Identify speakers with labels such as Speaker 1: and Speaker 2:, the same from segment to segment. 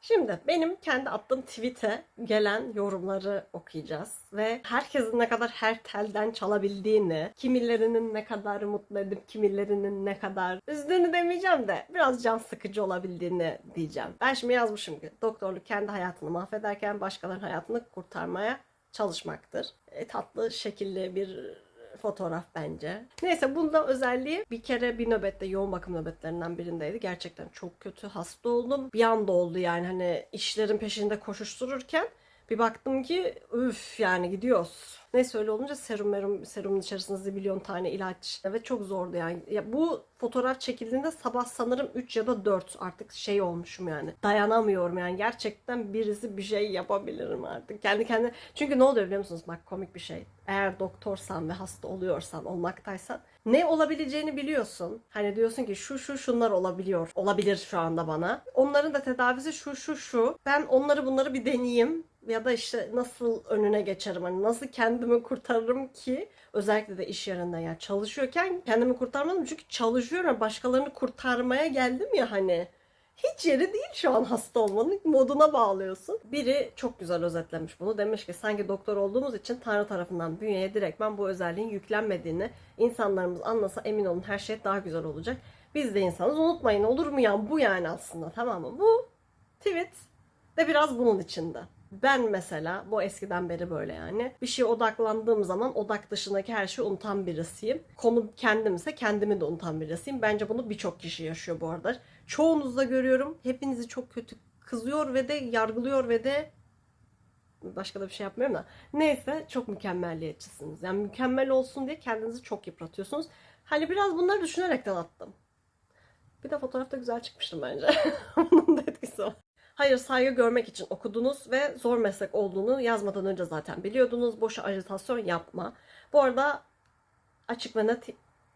Speaker 1: Şimdi benim kendi attığım tweet'e gelen yorumları okuyacağız ve herkesin ne kadar her telden çalabildiğini, kimilerinin ne kadar mutlu edip kimilerinin ne kadar üzdüğünü demeyeceğim de biraz can sıkıcı olabildiğini diyeceğim. Ben şimdi yazmışım ki doktorluk kendi hayatını mahvederken başkalarının hayatını kurtarmaya çalışmaktır. E, tatlı, şekilli bir fotoğraf bence. Neyse bunda özelliği bir kere bir nöbette yoğun bakım nöbetlerinden birindeydi. Gerçekten çok kötü hasta oldum. Bir anda oldu yani hani işlerin peşinde koşuştururken bir baktım ki üf yani gidiyoruz. Neyse öyle olunca serum merum serumun içerisinde zibilyon tane ilaç ve çok zordu yani. Ya bu fotoğraf çekildiğinde sabah sanırım 3 ya da 4 artık şey olmuşum yani. Dayanamıyorum yani gerçekten birisi bir şey yapabilirim artık. Kendi kendine çünkü ne oluyor biliyor musunuz? Bak komik bir şey. Eğer doktorsan ve hasta oluyorsan, olmaktaysan ne olabileceğini biliyorsun. Hani diyorsun ki şu şu şunlar olabiliyor. Olabilir şu anda bana. Onların da tedavisi şu şu şu. Ben onları bunları bir deneyeyim ya da işte nasıl önüne geçerim hani nasıl kendimi kurtarırım ki özellikle de iş yerinde ya çalışıyorken kendimi kurtarmadım çünkü çalışıyorum başkalarını kurtarmaya geldim ya hani hiç yeri değil şu an hasta olmanın moduna bağlıyorsun. Biri çok güzel özetlemiş bunu. Demiş ki sanki doktor olduğumuz için Tanrı tarafından bünyeye direktmen bu özelliğin yüklenmediğini insanlarımız anlasa emin olun her şey daha güzel olacak. Biz de insanız unutmayın olur mu ya bu yani aslında tamam mı? Bu tweet de biraz bunun içinde. Ben mesela bu eskiden beri böyle yani. Bir şeye odaklandığım zaman odak dışındaki her şeyi unutan birisiyim. Konu kendimse kendimi de unutan birisiyim. Bence bunu birçok kişi yaşıyor bu arada. Çoğunuzda görüyorum. Hepinizi çok kötü kızıyor ve de yargılıyor ve de başka da bir şey yapmıyorum da. Neyse çok mükemmelliyetçisiniz. Yani mükemmel olsun diye kendinizi çok yıpratıyorsunuz. Hani biraz bunları düşünerekten attım. Bir de fotoğrafta güzel çıkmıştım bence. Onun da etkisi var. Hayır saygı görmek için okudunuz ve zor meslek olduğunu yazmadan önce zaten biliyordunuz. Boşa ajitasyon yapma. Bu arada açık ve net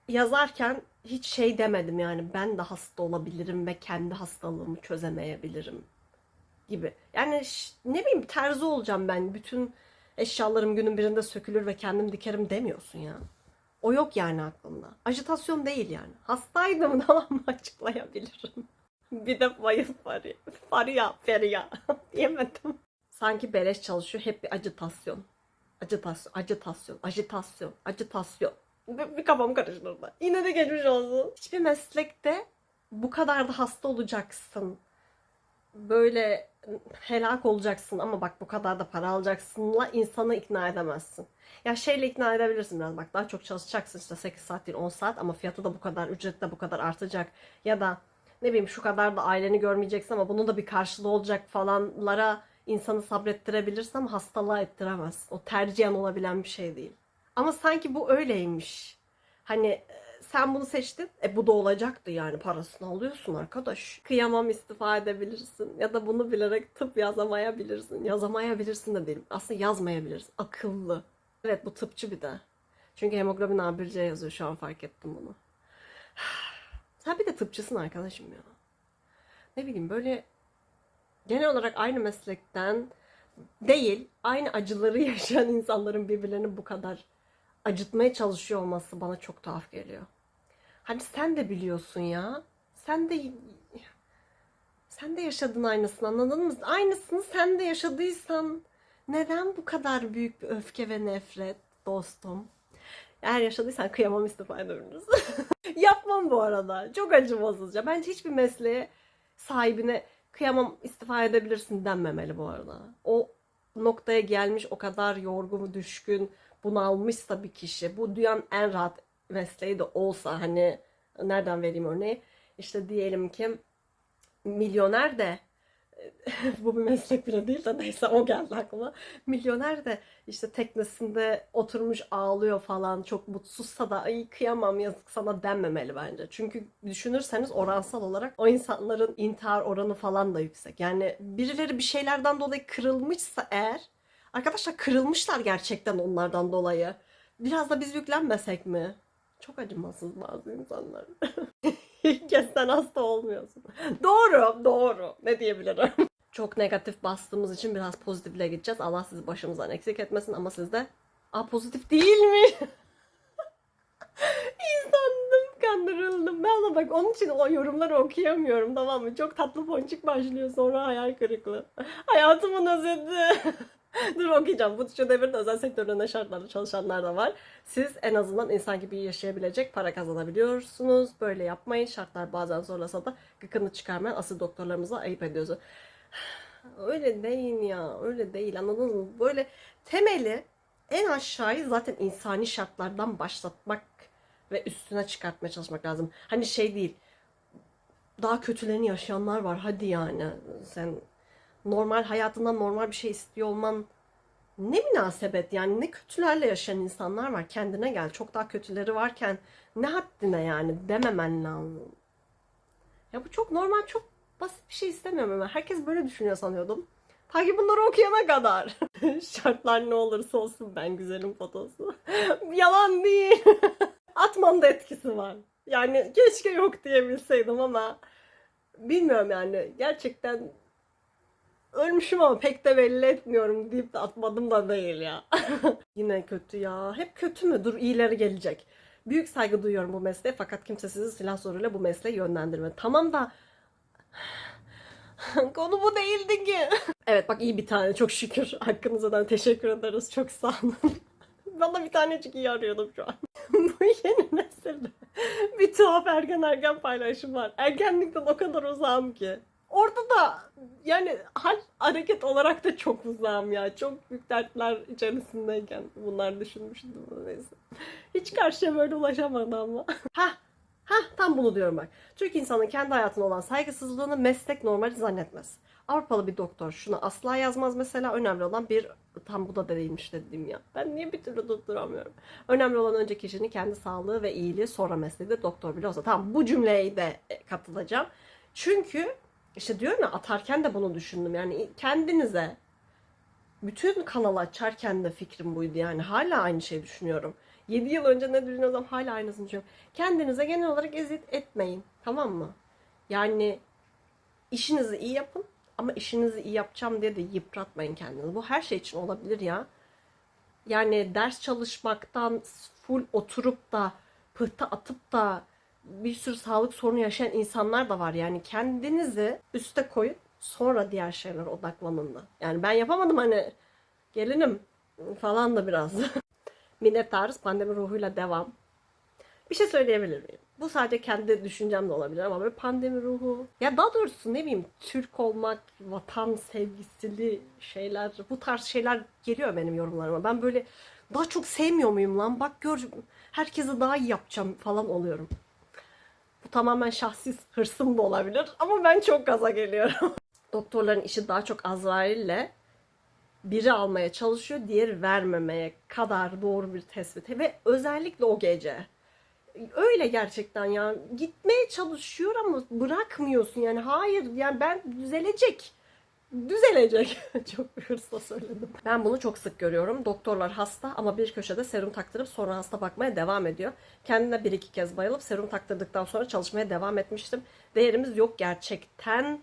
Speaker 1: yazarken hiç şey demedim yani ben de hasta olabilirim ve kendi hastalığımı çözemeyebilirim gibi. Yani ne bileyim terzi olacağım ben. Bütün eşyalarım günün birinde sökülür ve kendim dikerim demiyorsun ya. O yok yani aklımda. Ajitasyon değil yani. Hastaydım tamam mı açıklayabilirim. Bir de bayıl Faria. Faria, Feria. Diyemedim. Sanki beleş çalışıyor. Hep bir ajitasyon. Ajitasyon, ajitasyon, ajitasyon, ajitasyon. Bir, bir kafam karıştırdı. Yine de geçmiş olsun. Hiçbir meslekte bu kadar da hasta olacaksın. Böyle helak olacaksın ama bak bu kadar da para alacaksınla insanı ikna edemezsin. Ya şeyle ikna edebilirsin biraz bak daha çok çalışacaksın işte 8 saat değil 10 saat ama fiyatı da bu kadar ücret de bu kadar artacak ya da ne bileyim şu kadar da aileni görmeyeceksin ama bunun da bir karşılığı olacak falanlara insanı sabrettirebilirsin ama hastalığa ettiremez. O tercihen olabilen bir şey değil. Ama sanki bu öyleymiş. Hani e, sen bunu seçtin. E bu da olacaktı yani parasını alıyorsun arkadaş. Kıyamam istifa edebilirsin. Ya da bunu bilerek tıp yazamayabilirsin. Yazamayabilirsin de değilim. Aslında yazmayabilirsin. Akıllı. Evet bu tıpçı bir de. Çünkü hemoglobin A1C yazıyor şu an fark ettim bunu. Sen bir de tıpçısın arkadaşım ya. Ne bileyim böyle genel olarak aynı meslekten değil, aynı acıları yaşayan insanların birbirlerini bu kadar acıtmaya çalışıyor olması bana çok tuhaf geliyor. Hani sen de biliyorsun ya. Sen de sen de yaşadın aynısını anladın mı? Aynısını sen de yaşadıysan neden bu kadar büyük bir öfke ve nefret dostum? Eğer yaşadıysan kıyamam istifa edebiliriz. Yapmam bu arada. Çok acımasızca. Bence hiçbir mesleğe sahibine kıyamam istifa edebilirsin denmemeli bu arada. O noktaya gelmiş o kadar yorgun, düşkün, bunalmışsa bir kişi. Bu dünyanın en rahat mesleği de olsa hani nereden vereyim örneği? İşte diyelim ki milyoner de bu bir meslek bile değil de neyse o geldi aklıma. Milyoner de işte teknesinde oturmuş ağlıyor falan çok mutsuzsa da ay kıyamam yazık sana denmemeli bence. Çünkü düşünürseniz oransal olarak o insanların intihar oranı falan da yüksek. Yani birileri bir şeylerden dolayı kırılmışsa eğer arkadaşlar kırılmışlar gerçekten onlardan dolayı. Biraz da biz yüklenmesek mi? Çok acımasız bazı insanlar. İlk kez sen hasta olmuyorsun. Doğru, doğru. Ne diyebilirim? Çok negatif bastığımız için biraz pozitifle gideceğiz. Allah sizi başımızdan eksik etmesin ama siz de Aa pozitif değil mi? İyi sandım. kandırıldım. Ben de bak onun için o yorumları okuyamıyorum tamam mı? Çok tatlı ponçik başlıyor sonra hayal kırıklığı. Hayatımın özeti. Dur okuyacağım. Bu şu devirde özel sektörde ne şartlarda çalışanlar da var. Siz en azından insan gibi yaşayabilecek para kazanabiliyorsunuz. Böyle yapmayın. Şartlar bazen zorlasa da gıkını çıkarmayın. Asıl doktorlarımıza ayıp ediyorsunuz. Öyle değil ya. Öyle değil anladınız mı? Böyle temeli en aşağıyı zaten insani şartlardan başlatmak ve üstüne çıkartmaya çalışmak lazım. Hani şey değil. Daha kötülerini yaşayanlar var. Hadi yani. Sen normal hayatından normal bir şey istiyor olman ne münasebet yani ne kötülerle yaşayan insanlar var. Kendine gel. Çok daha kötüleri varken ne haddine yani dememen lazım. Ya bu çok normal, çok basit bir şey istemiyorum ama herkes böyle düşünüyor sanıyordum. Ta ki bunları okuyana kadar. Şartlar ne olursa olsun ben güzelim fotosu. Yalan değil. Atmamda etkisi var. Yani keşke yok diyebilseydim ama bilmiyorum yani gerçekten ölmüşüm ama pek de belli etmiyorum deyip de atmadım da değil ya. Yine kötü ya. Hep kötü mü? Dur iyileri gelecek. Büyük saygı duyuyorum bu mesleğe fakat kimse sizi silah zoruyla bu mesleğe yönlendirme. Tamam da konu bu değildi ki. evet bak iyi bir tane çok şükür. Hakkınızdan teşekkür ederiz. Çok sağ olun. Bana bir tanecik iyi arıyordum şu an. bu yeni nesilde bir tuhaf ergen ergen paylaşım var. Ergenlikten o kadar uzağım ki. Orada da yani hal hareket olarak da çok uzağım ya. Çok büyük dertler içerisindeyken bunlar düşünmüştüm. Neyse. Hiç karşıya böyle ulaşamadı ama. ha Ha tam bunu diyorum bak. Türk insanın kendi hayatına olan saygısızlığını meslek normali zannetmez. Avrupalı bir doktor şunu asla yazmaz mesela. Önemli olan bir tam bu da değilmiş dedim ya. Ben niye bir türlü tutturamıyorum. Önemli olan önce kişinin kendi sağlığı ve iyiliği sonra mesleği de doktor bile olsa. Tamam bu cümleye de katılacağım. Çünkü işte diyorum ya atarken de bunu düşündüm. Yani kendinize bütün kanalı açarken de fikrim buydu yani. Hala aynı şeyi düşünüyorum. 7 yıl önce ne düşünüyorsam hala aynısını düşünüyorum. Kendinize genel olarak eziyet etmeyin. Tamam mı? Yani işinizi iyi yapın ama işinizi iyi yapacağım diye de yıpratmayın kendinizi. Bu her şey için olabilir ya. Yani ders çalışmaktan full oturup da pıhtı atıp da bir sürü sağlık sorunu yaşayan insanlar da var. Yani kendinizi üste koyun sonra diğer şeylere odaklanın da. Yani ben yapamadım hani gelinim falan da biraz. Minnettarız pandemi ruhuyla devam. Bir şey söyleyebilir miyim? Bu sadece kendi düşüncem de olabilir ama böyle pandemi ruhu. Ya daha doğrusu ne bileyim Türk olmak, vatan sevgisili şeyler, bu tarz şeyler geliyor benim yorumlarıma. Ben böyle daha çok sevmiyor muyum lan? Bak gör herkese daha iyi yapacağım falan oluyorum. Bu tamamen şahsi hırsım da olabilir ama ben çok gaza geliyorum. Doktorların işi daha çok Azrail'le biri almaya çalışıyor, diğeri vermemeye kadar doğru bir tespit. Ve özellikle o gece. Öyle gerçekten ya. Gitmeye çalışıyor ama bırakmıyorsun yani. Hayır yani ben düzelecek. Düzelecek. çok bir hırsla söyledim. Ben bunu çok sık görüyorum. Doktorlar hasta ama bir köşede serum taktırıp sonra hasta bakmaya devam ediyor. Kendine bir iki kez bayılıp serum taktırdıktan sonra çalışmaya devam etmiştim. Değerimiz yok gerçekten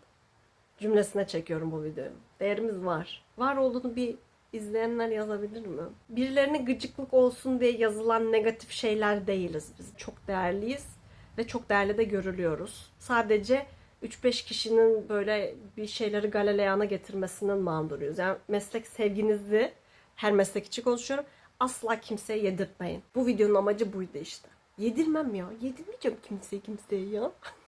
Speaker 1: cümlesine çekiyorum bu videoyu. Değerimiz var. Var olduğunu bir izleyenler yazabilir mi? Birilerine gıcıklık olsun diye yazılan negatif şeyler değiliz biz. Çok değerliyiz ve çok değerli de görülüyoruz. Sadece 3-5 kişinin böyle bir şeyleri galaleyana getirmesinden mağduruyuz. Yani meslek sevginizi her meslek için konuşuyorum. Asla kimseye yedirtmeyin. Bu videonun amacı buydu işte. Yedirmem ya. Yedirmeyeceğim kimseye kimseye ya.